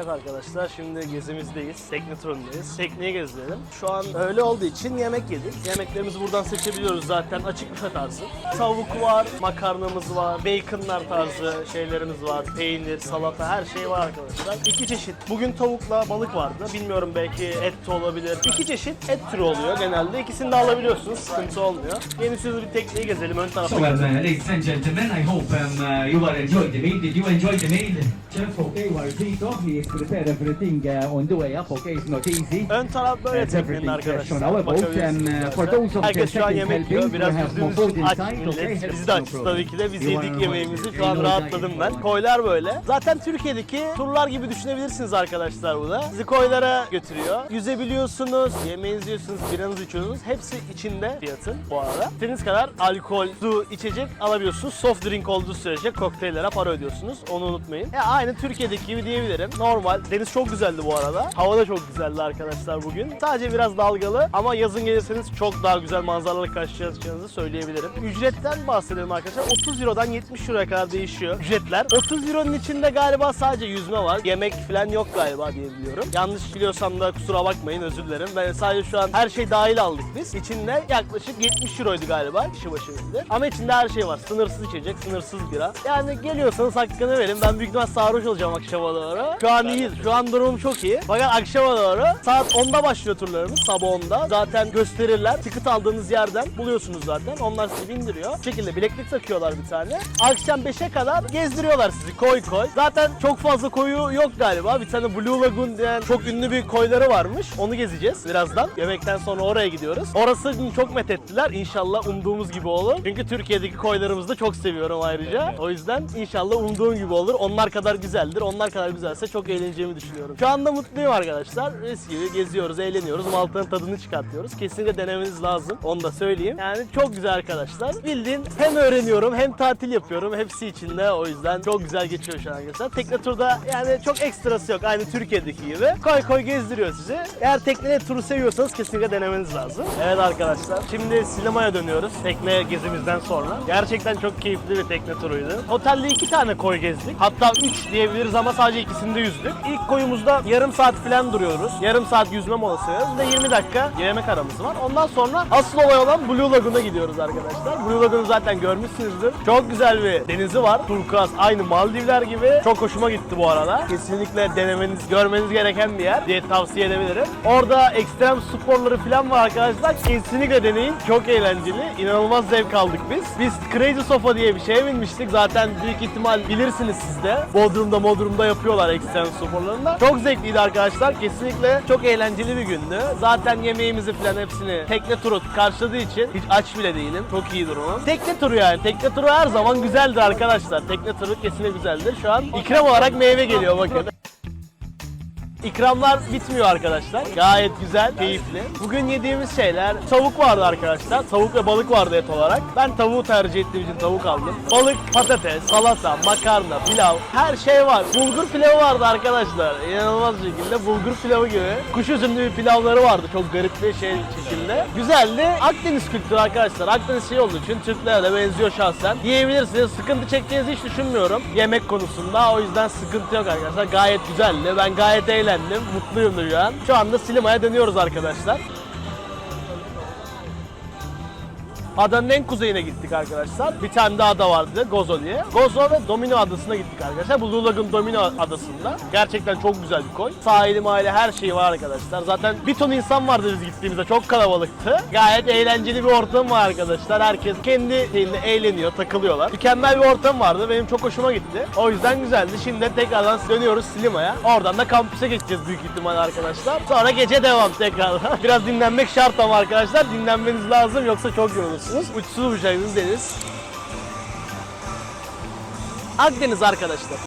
Evet arkadaşlar şimdi gezimizdeyiz. Tekne turundayız. Tekneyi gezelim. Şu an öğle olduğu için yemek yedik. Yemeklerimizi buradan seçebiliyoruz zaten. Açık büfe tarzı. Tavuk var, makarnamız var, baconlar tarzı şeylerimiz var. Peynir, salata her şey var arkadaşlar. İki çeşit. Bugün tavukla balık vardı. Bilmiyorum belki et de olabilir. İki çeşit et türü oluyor genelde. İkisini de alabiliyorsunuz. Sıkıntı olmuyor. Yeni sözü bir tekneyi gezelim. Ön tarafta So, um, uh, ladies and gentlemen, I hope um, uh, you are enjoying the meal. Did you enjoy the meal? Chef, okay, while Tito, he is uh. Ön taraf böyle teknenin arkadaşlar. Bakabilirsiniz of Herkes şu an yemek yiyor. Biraz food aç millet. Bizi de açız tabii ki de. Biz yedik yemeğimizi. Şu an rahatladım ben. Koylar böyle. Zaten Türkiye'deki turlar gibi düşünebilirsiniz arkadaşlar bu da. Sizi koylara götürüyor. Yüzebiliyorsunuz, yemeğinizi yiyorsunuz, biranızı içiyorsunuz. Hepsi içinde fiyatın bu arada. İstediğiniz kadar alkol, su, içecek alabiliyorsunuz. Soft drink olduğu sürece kokteyllere para ödüyorsunuz. Onu unutmayın. Ya aynı Türkiye'deki gibi diyebilirim. Normal. Deniz çok güzeldi bu arada. Hava da çok güzeldi arkadaşlar bugün. Sadece biraz dalgalı ama yazın gelirseniz çok daha güzel manzaralarla karşılaşacağınızı söyleyebilirim. Ücretten bahsedelim arkadaşlar. 30 Euro'dan 70 Euro'ya kadar değişiyor ücretler. 30 Euro'nun içinde galiba sadece yüzme var. Yemek falan yok galiba diye biliyorum. Yanlış biliyorsam da kusura bakmayın özür dilerim. Ben sadece şu an her şey dahil aldık biz. İçinde yaklaşık 70 Euro'ydu galiba kişi başı ödedi. Ama içinde her şey var. Sınırsız içecek, sınırsız bira. Yani geliyorsanız hakkını verin. Ben büyük ihtimal sarhoş olacağım akşama doğru. Şu an iyi. Şu an durumum çok iyi. Fakat akşama doğru saat 10'da başlıyor turlarımız. Sabah 10'da. Zaten gösterirler. Ticket aldığınız yerden buluyorsunuz zaten. Onlar sizi bindiriyor. Bu şekilde bileklik takıyorlar bir tane. Akşam 5'e kadar gezdiriyorlar sizi koy koy. Zaten çok fazla koyu yok galiba. Bir tane Blue Lagoon diyen çok ünlü bir koyları varmış. Onu gezeceğiz birazdan. Yemekten sonra oraya gidiyoruz. Orası çok methettiler. İnşallah umduğumuz gibi olur. Çünkü Türkiye'deki koylarımızı da çok seviyorum ayrıca. O yüzden inşallah umduğum gibi olur. Onlar kadar güzeldir. Onlar kadar güzelse çok eğleneceğimi düşünüyorum. Şu anda mutluyum arkadaşlar. Res gibi geziyoruz, eğleniyoruz. Malta'nın tadını çıkartıyoruz. Kesinlikle denemeniz lazım. Onu da söyleyeyim. Yani çok güzel arkadaşlar. Bildiğin hem öğreniyorum hem tatil yapıyorum. Hepsi içinde. O yüzden çok güzel geçiyor şu an arkadaşlar. Tekne turda yani çok ekstrası yok. Aynı Türkiye'deki gibi. Koy koy gezdiriyor sizi. Eğer tekne turu seviyorsanız kesinlikle denemeniz lazım. Evet arkadaşlar. Şimdi sinemaya dönüyoruz. Tekne gezimizden sonra. Gerçekten çok keyifli bir tekne turuydu. Otelde iki tane koy gezdik. Hatta üç diyebiliriz ama sadece ikisinde yüzdük. İlk koyumuzda yarım saat falan duruyoruz. Yarım saat yüzme molası de 20 dakika yemek aramız var. Ondan sonra asıl olay olan Blue Lagoon'a gidiyoruz arkadaşlar. Blue Lagoon'u zaten görmüşsünüzdür. Çok güzel bir denizi var. Turkuaz aynı Maldivler gibi. Çok hoşuma gitti bu arada. Kesinlikle denemeniz, görmeniz gereken bir yer diye tavsiye edebilirim. Orada ekstrem sporları falan var arkadaşlar. Kesinlikle deneyin. Çok eğlenceli. İnanılmaz zevk aldık biz. Biz Crazy Sofa diye bir şeye binmiştik. Zaten büyük ihtimal bilirsiniz siz de. Bodrum'da Bodrum'da yapıyorlar ekstrem sporlarında. Çok zevkliydi arkadaşlar. Kesinlikle çok eğlenceli bir gündü. Zaten yemeğimizi falan hepsini tekne turu karşıladığı için hiç aç bile değilim. Çok iyi durumum. Tekne turu yani. Tekne turu her zaman güzeldir arkadaşlar. Tekne turu kesinlikle güzeldir. Şu an ikram olarak meyve geliyor bakın. İkramlar bitmiyor arkadaşlar. Gayet güzel, keyifli. Bugün yediğimiz şeyler tavuk vardı arkadaşlar. Tavuk ve balık vardı et olarak. Ben tavuğu tercih ettiğim için tavuk aldım. Balık, patates, salata, makarna, pilav her şey var. Bulgur pilavı vardı arkadaşlar. İnanılmaz şekilde bulgur pilavı gibi. Kuş üzümlü bir pilavları vardı çok garip bir şey şekilde. Güzeldi. Akdeniz kültürü arkadaşlar. Akdeniz şey olduğu için Türklere benziyor şahsen. Yiyebilirsiniz. Sıkıntı çekeceğinizi hiç düşünmüyorum. Yemek konusunda. O yüzden sıkıntı yok arkadaşlar. Gayet güzeldi. Ben gayet eğlendim. Mutluyum da şu an. Şu anda Silima'ya dönüyoruz arkadaşlar. Adanın en kuzeyine gittik arkadaşlar. Bir tane daha ada vardı Gozo diye. Gozo ve Domino adasına gittik arkadaşlar. Blue Lagoon Domino adasında. Gerçekten çok güzel bir koy. Sahili mahalle her şeyi var arkadaşlar. Zaten bir ton insan vardı biz gittiğimizde. Çok kalabalıktı. Gayet eğlenceli bir ortam var arkadaşlar. Herkes kendi şeyinde eğleniyor, takılıyorlar. Mükemmel bir ortam vardı. Benim çok hoşuma gitti. O yüzden güzeldi. Şimdi tekrardan dönüyoruz Silima'ya. Oradan da kampüse geçeceğiz büyük ihtimal arkadaşlar. Sonra gece devam tekrardan. Biraz dinlenmek şart ama arkadaşlar. Dinlenmeniz lazım yoksa çok yorulursunuz. Uçsuz bucaksız deniz. Akdeniz arkadaşlar.